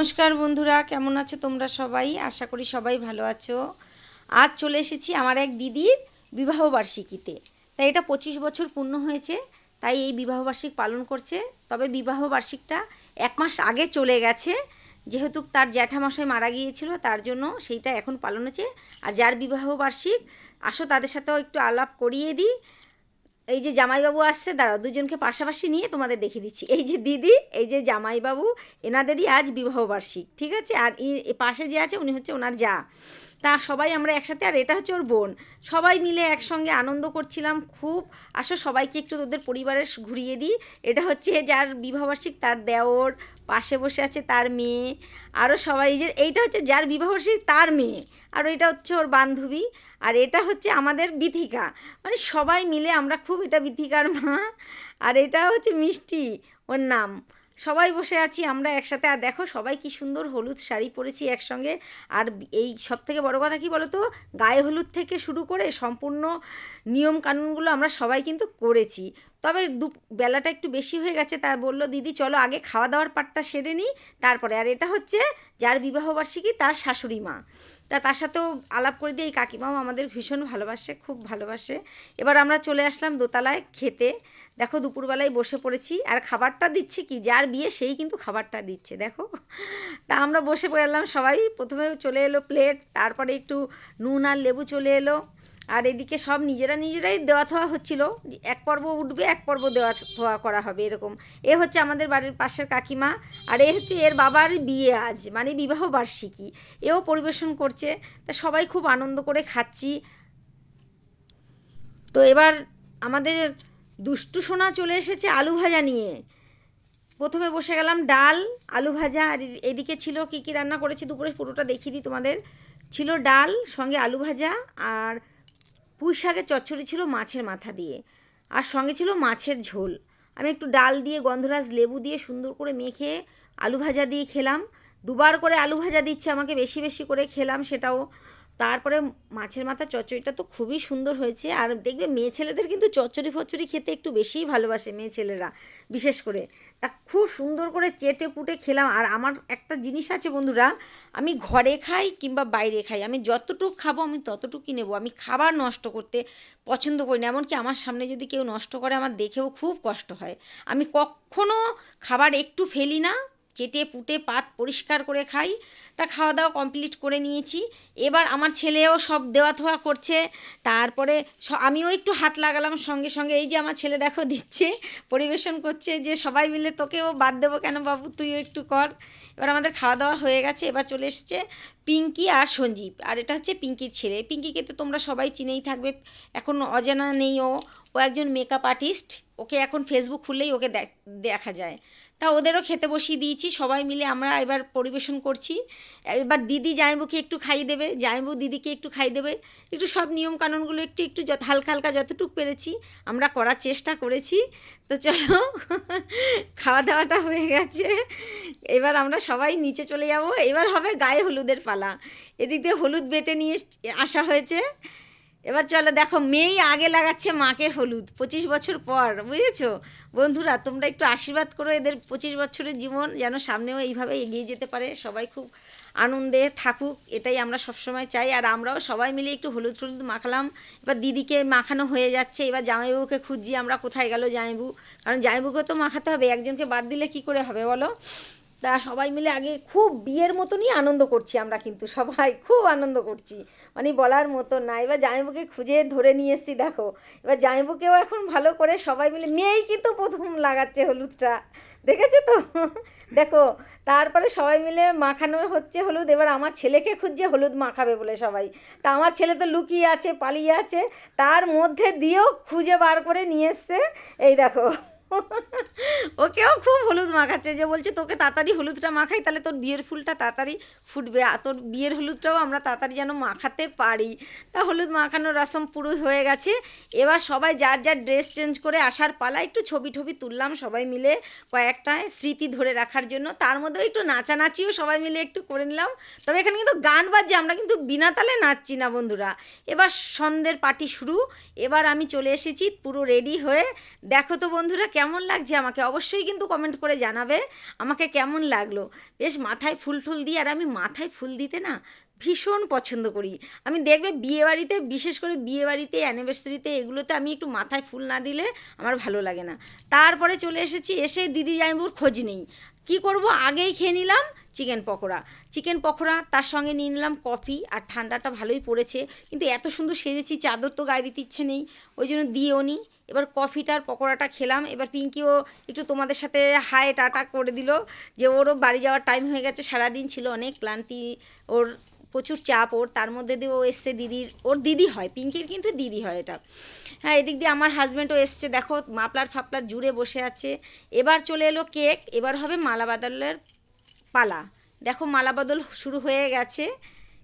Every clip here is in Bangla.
নমস্কার বন্ধুরা, কেমন আছো তোমরা সবাই? আশা করি সবাই ভালো আছো। আজ চলে এসেছি আমার এক দিদির বিবাহবার্ষিকীতে তাই এটা পঁচিশ বছর পূর্ণ হয়েছে, তাই এই বিবাহবার্ষিক পালন করছে। তবে বিবাহ বার্ষিকটা এক মাস আগে চলে গেছে। যেহেতু তার জ্যাঠামশাই মারা গিয়েছিল, তার জন্য সেইটা এখন পালন হচ্ছে। আর যার বিবাহবার্ষিক আসো তাদের সাথেও একটু আলাপ করিয়ে দিই। এই যে জামাইবাবু আসছে, দাঁড়াও, দুজনকে পাশাপাশি নিয়ে তোমাদের দেখিয়ে দিচ্ছি। এই যে দিদি, এই যে জামাইবাবু, এনাদেরই আজ বিবাহবার্ষিক ঠিক আছে? আর পাশে যে আছে, উনি হচ্ছে ওনার যা। তা সবাই আমরা একসাথে, আর এটা হচ্ছে ওর বোন। সবাই মিলে একসঙ্গে আনন্দ করছিলাম খুব। আসো সবাইকে একটু তোদের পরিবারের ঘুরিয়ে দিই। এটা হচ্ছে যার বিবাহবার্ষিক তার দেওর পাশে বসে আছে তার মেয়ে। আরও সবাই যে, এইটা হচ্ছে যার বিবাহবার্ষিক তার মেয়ে। আর এটা হচ্ছে ওর বান্ধবী। আর এটা হচ্ছে আমাদের বিথিকা। মানে সবাই মিলে আমরা খুব এটা বিথিকার মা। আর এটা হচ্ছে মিষ্টি, ওর নাম। সবাই বসে আছি আমরা একসাথে। আর দেখো সবাই কি সুন্দর হলুদ শাড়ি পরেছি একসঙ্গে। আর এই সব থেকে বড় কথা কি বলো তো গায়ে হলুদ থেকে শুরু করে সম্পূর্ণ নিয়ম কানুনগুলো আমরা সবাই কিন্তু করেছি। তবে দু, বেলাটা একটু বেশি হয়ে গেছে তা বলল, দিদি, চলো আগে খাওয়া দাওয়ার পাটটা সেরে নিই, তারপরে। আর এটা হচ্ছে যার বিবাহবার্ষিকী, তার শাশুড়ি মা। তা তার সাথেও আলাপ করে দিয়ে এই কাকিমাও আমাদের ভীষণ ভালোবাসে, খুব ভালোবাসে। এবার আমরা চলে আসলাম দোতলায় খেতে। দেখো, দুপুরবেলায় বসে পড়েছি। আর খাবারটা দিচ্ছে কি? যার বিয়ে সেই কিন্তু খাবারটা দিচ্ছে, দেখো। তা আমরা বসে পড়লাম সবাই। প্রথমে চলে এলো প্লেট তারপরে একটু নুন আর লেবু চলে এলো। আর এদিকে সব নিজেরা নিজেরাই দেওয়া থোয়া হচ্ছিল। এক পর্ব উঠবে, এক পর্ব দেওয়া থোয়া করা হবে এরকম। এ হচ্ছে আমাদের বাড়ির পাশের কাকিমা, আর এ হচ্ছে এর বাবার বিয়ে আজ মানে বিবাহ বার্ষিকী। এও পরিবেশন করছে, তা সবাই খুব আনন্দ করে খাচ্ছি। তো এবার আমাদের দুষ্টু সোনা চলে এসেছে আলু ভাজা নিয়ে। প্রথমে বসে গেলাম ডাল, আলু ভাজা, আর এদিকে ছিল কি কি রান্না করেছি দুপুরে পুরোটা দেখিয়ে দিই তোমাদের। ছিল ডাল, সঙ্গে আলু ভাজা, আর পুঁই শাকের চচ্চড়ি ছিল মাছের মাথা দিয়ে। আর সঙ্গে ছিল মাছের ঝোল। আমি একটু ডাল দিয়ে, গন্ধরাজ লেবু দিয়ে সুন্দর করে মেখে আলু ভাজা দিয়ে খেলাম। দুবার করে আলু ভাজা দিচ্ছে, আমাকে বেশি বেশি করে খেলাম, সেটাও তারপরে মাছের মাথা চচ্চড়িটা তো খুবই সুন্দর হয়েছে। আর দেখবে মেয়ে ছেলেদের কিন্তু চচ্চড়ি ফচ্চড়ি খেতে একটু বেশিই ভালোবাসে মেয়ে ছেলেরা, বিশেষ করে। তা খুব সুন্দর করে চেটে পুটে খেলাম। আর আমার একটা জিনিস আছে বন্ধুরা, আমি ঘরে খাই কিংবা বাইরে খাই, আমি যতটুকু খাব আমি ততটুকুই নেব। আমি খাবার নষ্ট করতে পছন্দ করি না, এমনকি আমার সামনে যদি কেউ নষ্ট করে, আমার দেখেও খুব কষ্ট হয়। আমি কখনো খাবার একটু ফেলি না চেটে পুটে পাত পরিষ্কার করে খাই। তা খাওয়া দাওয়া কমপ্লিট করে নিয়েছি। এবার আমার ছেলেও সব দেওয়া থোয়া করছে। তারপরে আমিও একটু হাত লাগালাম সঙ্গে সঙ্গে। এই যে আমার ছেলে দেখো দিচ্ছে, পরিবেশন করছে যে সবাই মিলে তোকেও বাদ দেবো কেন বাবু? তুইও একটু কর। এবার আমাদের খাওয়া দাওয়া হয়ে গেছে, এবার চলে এসছে পিঙ্কি আর সঞ্জীব। আর এটা হচ্ছে পিঙ্কির ছেলে। পিঙ্কিকে তো তোমরা সবাই চিনেই থাকবে। এখন অজানা নেই ও। ও একজন মেকআপ আর্টিস্ট ওকে এখন ফেসবুক খুললেই ওকে দেখা যায়। তা ওদেরও খেতে বসিয়ে দিয়েছি, সবাই মিলে আমরা এবার পরিবেশন করছি। এবার দিদি জামাইবুকে একটু খাইয়ে দেবে, জামাইবু দিদিকে একটু খাইয়ে দেবে। একটু সব নিয়ম কানুনগুলো একটু একটু যত, হালকা হালকা যতটুকু পেরেছি আমরা করার চেষ্টা করেছি। তো চলো, খাওয়া দাওয়াটা হয়ে গেছে। এবার আমরা সবাই নিচে চলে যাব। এবার হবে গায়ে হলুদের পালা। এদিক দিয়ে হলুদ বেটে নিয়ে আসা হয়েছে। এবার চলো দেখো, মেয়েই আগে লাগাচ্ছে মাকে হলুদ, পঁচিশ বছর পর, বুঝেছ? বন্ধুরা, তোমরা একটু আশীর্বাদ করো এদের পঁচিশ বছরের জীবন, যেন সামনেও এইভাবে এগিয়ে যেতে পারে, সবাই খুব আনন্দে থাকুক, এটাই আমরা সবসময় চাই, আর আমরাও সবাই মিলে একটু হলুদ হলুদ মাখালাম। এবার দিদিকে মাখানো হয়ে যাচ্ছে, এবার জামাইবাবুকে খুঁজছি, আমরা কোথায় গেল জামাইবু কারণ জামাইবুকে তো মাখাতে হবে, একজনকে বাদ দিলে কি করে হবে বলো? তা সবাই মিলে আগে খুব বিয়ের মতনই আনন্দ করছি আমরা কিন্তু, সবাই খুব আনন্দ করছি। মানে বলার মতো না। এবার জামাইবুকে খুঁজে ধরে নিয়ে এসছি, দেখো। এবার জামাইবুকেও এখন ভালো করে সবাই মিলে, মেয়েই কিন্তু প্রথম লাগাচ্ছে হলুদটা। দেখেছ তো? দেখো, তারপরে সবাই মিলে মাখানো হচ্ছে হলুদ। এবার আমার ছেলেকে খুঁজছে হলুদ মাখাবে বলে সবাই। তা আমার ছেলে তো লুকিয়ে আছে, পালিয়ে আছে। তার মধ্যে দিয়েও খুঁজে বার করে নিয়ে এসছে। এই দেখো। ওকেও খুব হলুদ মাখাচ্ছে, যে বলছে, তোকে তাড়াতাড়ি হলুদটা মাখাই, তাহলে তোর বিয়ের ফুলটা তাড়াতাড়ি ফুটবে, আর তোর বিয়ের হলুদটাও আমরা তাড়াতাড়ি যেন মাখাতে পারি। তা হলুদ মাখানোর রসম পুরো হয়ে গেছে। এবার সবাই যার যার ড্রেস চেঞ্জ করে আসার পালা, একটু ছবি টবি তুললাম সবাই মিলে কয়েকটা স্মৃতি ধরে রাখার জন্য। তার মধ্যেও একটু নাচানাচিও সবাই মিলে একটু করে নিলাম। তবে এখানে কিন্তু গান বাজছে, আমরা কিন্তু বিনা তালে নাচছি না বন্ধুরা। এবার সন্ধ্যের পার্টি শুরু। এবার আমি চলে এসেছি পুরো রেডি হয়ে। দেখো তো বন্ধুরা কেমন লাগছে আমাকে অবশ্যই কিন্তু কমেন্ট করে জানাবে। আমাকে কেমন লাগল? বেশ মাথায় ফুল টুল দিয়ে, আর আমি মাথায় ফুল দিতে না ভীষণ পছন্দ করি। আমি দেখবে বিয়েবাড়িতে, বিশেষ করে বিয়েবাড়িতে অ্যানিভার্সারিতে এগুলোতে আমি একটু মাথায় ফুল না দিলে আমার ভালো লাগে না। তারপরে চলে এসেছি, এসে দিদি জামাইবুর খোঁজ নেই। কি করব? আগেই খেয়ে নিলাম চিকেন পকোড়া। চিকেন পকোড়া তার সঙ্গে নিয়ে নিলাম কফি আর ঠান্ডাটা ভালোই পড়েছে। কিন্তু এত সুন্দর সেজেছি, চাদর তো গায়ে দিতে ইচ্ছে নেই, ওই জন্য দিয়েও নি। এবার কফিটার পকোড়াটা খেলাম। এবার পিঙ্কিও একটু তোমাদের সাথে হাই টাটা করে দিল যে ওরও বাড়ি যাওয়ার টাইম হয়ে গেছে, সারাদিন ছিল অনেক ক্লান্তি, ওর প্রচুর চাপ ওর, তার মধ্যে দিয়ে ও এসছে দিদির, ওর দিদি হয়, পিঙ্কির কিন্তু দিদি হয় এটা। হ্যাঁ এদিক দিয়ে আমার হাজব্যান্ডও এসছে, দেখো মাপলার ফাপলার জুড়ে বসে আছে। এবার চলে এলো কেক, এবার হবে মালা বাদলের পালা। দেখো মালা বদল শুরু হয়ে গেছে।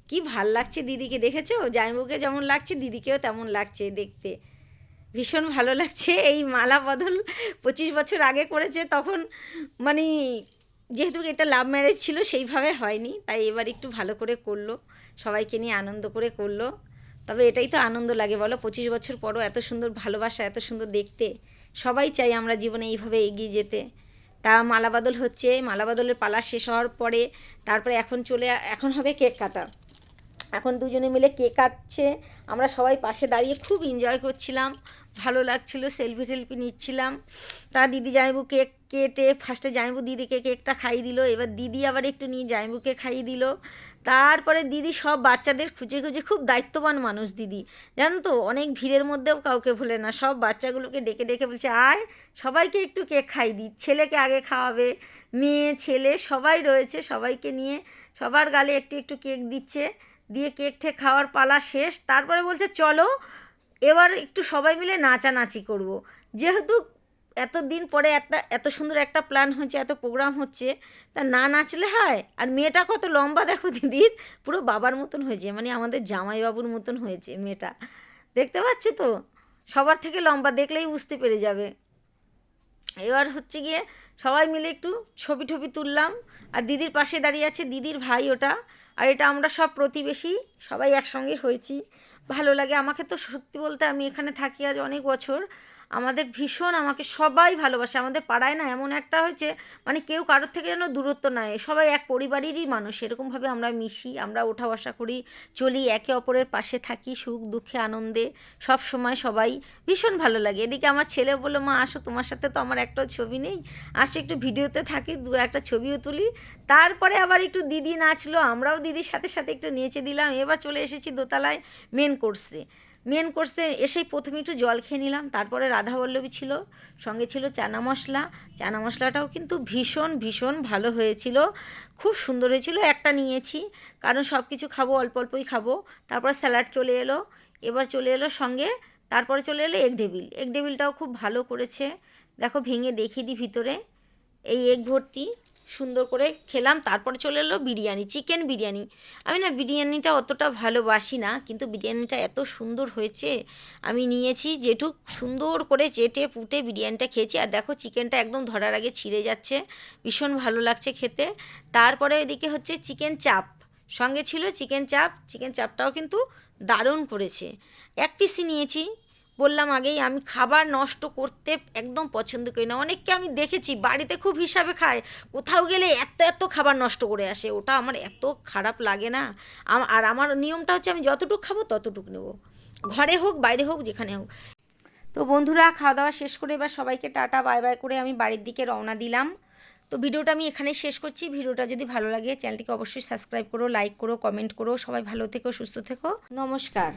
কি ভালো লাগছে দিদিকে, দেখেছ? জামাইবুকে যেমন লাগছে, দিদিকেও তেমন লাগছে দেখতে। ভীষণ ভালো লাগছে এই মালা বদল পঁচিশ বছর আগে করেছে, তখন মানে যেহেতু এটা লাভ ম্যারেজ ছিল, সেইভাবে হয়নি। তাই এবার একটু ভালো করে করল, সবাইকে নিয়ে আনন্দ করে করল। তবে এটাই তো আনন্দ লাগে, বলো? পঁচিশ বছর পরও এত সুন্দর ভালোবাসা, এত সুন্দর দেখতে। সবাই চাই আমরা জীবনে এইভাবে এগিয়ে যেতে। তা মালাবাদল হচ্ছে, মালাবাদলের পালা শেষ হওয়ার পরে তারপরে এখন চলে এখন হবে কেক কাটা। এখন দুজনে মিলে কেক কাটছে। আমরা সবাই পাশে দাঁড়িয়ে খুব এনজয় করছিলাম। ভালো লাগছিল সেলফি টেলফি নিচ্ছিলাম। তা দিদি জামাইবু কেক কেটে ফার্স্টে জামাইবু দিদিকে কেকটা খাইয়ে দিল, এবার দিদি আবার একটু নিয়ে জামাইবুকে খাইয়ে দিল। তারপরে দিদি সব বাচ্চাদের খুঁজে খুঁজে খুব দায়িত্ববান মানুষ দিদি। জানো তো, অনেক ভিড়ের মধ্যেও কাউকে ভুলে না, সব বাচ্চাগুলোকে ডেকে ডেকে বলছে, আয়, সবাইকে একটু কেক খাই দিই, ছেলেকে আগে খাওয়াবে, মেয়ে, ছেলে সবাই রয়েছে, সবাইকে নিয়ে সবার গালে একটু একটু কেক দিচ্ছে। দিয়ে কেক ঠেক খাওয়ার পালা শেষ, তারপরে বলছে, চলো এবার একটু সবাই মিলে নাচানাচি করব। যেহেতু এত দিন পরে একটা, এত সুন্দর একটা প্ল্যান হচ্ছে এত প্রোগ্রাম হচ্ছে, তা না নাচলে হয়? আর মেয়েটা কত লম্বা দেখো দিদির পুরো বাবার মতন হয়েছে মানে আমাদের জামাইবাবুর মতন হয়েছে মেয়েটা। দেখতে পাচ্ছি তো? সবার থেকে লম্বা দেখলেই বুঝতে পেরে যাবে। এবার হচ্ছে গিয়ে সবাই মিলে একটু ছবি টবি তুললাম, আর দিদির পাশে দাঁড়িয়ে আছে দিদির ভাই ওটা। আর এটা আমরা সব প্রতিবেশী, সবাই একসঙ্গে হয়েছি। ভালো লাগে। আমাকে তো সত্যি বলতে আমি এখানে থাকি আজ অনেক বছর। আমাদের ভীষণ, আমাকে সবাই ভালোবাসে। আমাদের পাড়ায় না এমন একটা হয়েছে মানে কেউ কারোর থেকে যেন দূরত্ব নয়। সবাই এক পরিবারেরই মানুষ, এরকমভাবে আমরা মিশি, আমরা ওঠা বসা করি, চলি, একে অপরের পাশে থাকি, সুখ, দুঃখে, আনন্দে, সব সময় সবাই ভীষণ ভালো লাগে। এদিকে আমার ছেলে বলল, মা, আসো, তোমার সাথে তো আমার একটাও ছবি নেই। আসো, একটু ভিডিওতে থাকি, দু একটা ছবিও তুলি। তারপরে আবার একটু দিদি নাচলো, আমরাও দিদির সাথে সাথে একটু নেচে দিলাম। এবার চলে এসেছি দোতলায় মেন কোর্সে মেন কোর্সে এসেই প্রথমে একটু জল খেয়ে নিলাম। তারপরে রাধাবল্লভী ছিল, সঙ্গে ছিল চানা মশলা। চানা মশলাটাও কিন্তু ভীষণ ভীষণ ভালো হয়েছিল। খুব সুন্দর হয়েছিল, একটা নিয়েছি। কারণ সব কিছু খাব, অল্প অল্পই খাব। তারপর স্যালাড চলে এলো। এবার চলে এলো সঙ্গে, তারপরে চলে এলো এগ ডেবিল এগ ডেবিলটাও খুব ভালো করেছে। দেখো ভেঙে দেখিয়ে দিই ভিতরে। এই এগ ভর্তি। সুন্দর করে খেলাম, তারপরে চলে এলো বিরিয়ানি, চিকেন বিরিয়ানি। আমি না বিরিয়ানিটা অতটা ভালোবাসি না, কিন্তু বিরিয়ানিটা এত সুন্দর হয়েছে, আমি নিয়েছি যেটুক সুন্দর করে চেটে পুটে বিরিয়ানিটা খেয়েছি। আর দেখো চিকেনটা একদম ধরার আগে ছিঁড়ে যাচ্ছে, ভীষণ ভালো লাগছে খেতে। তারপরে এদিকে হচ্ছে চিকেন চাপ, সঙ্গে ছিল চিকেন চাপ, চিকেন চাপটাও কিন্তু দারুণ করেছে। এক পিসি নিয়েছি বললাম আগেই, আমি খাবার নষ্ট করতে একদম পছন্দ করি না। অনেককে আমি দেখেছি, বাড়িতে খুব হিসাবে খায়। কোথাও গেলে এত এত খাবার নষ্ট করে আসে, ওটা আমার এত খারাপ লাগে না। আর আমার নিয়মটা হচ্ছে আমি যতটুকু খাব ততটুকু নেব। ঘরে হোক, বাইরে হোক, যেখানে হোক। তো বন্ধুরা খাওয়া দাওয়া শেষ করে এবার সবাইকে টাটা, বাই বাই করে আমি বাড়ির দিকে রওনা দিলাম। তো ভিডিওটা আমি এখানে শেষ করছি। ভিডিওটা যদি ভালো লাগে, চ্যানেলটিকে অবশ্যই সাবস্ক্রাইব করো, লাইক করো, কমেন্ট করো। সবাই ভালো থেকো, সুস্থ থেকো। নমস্কার।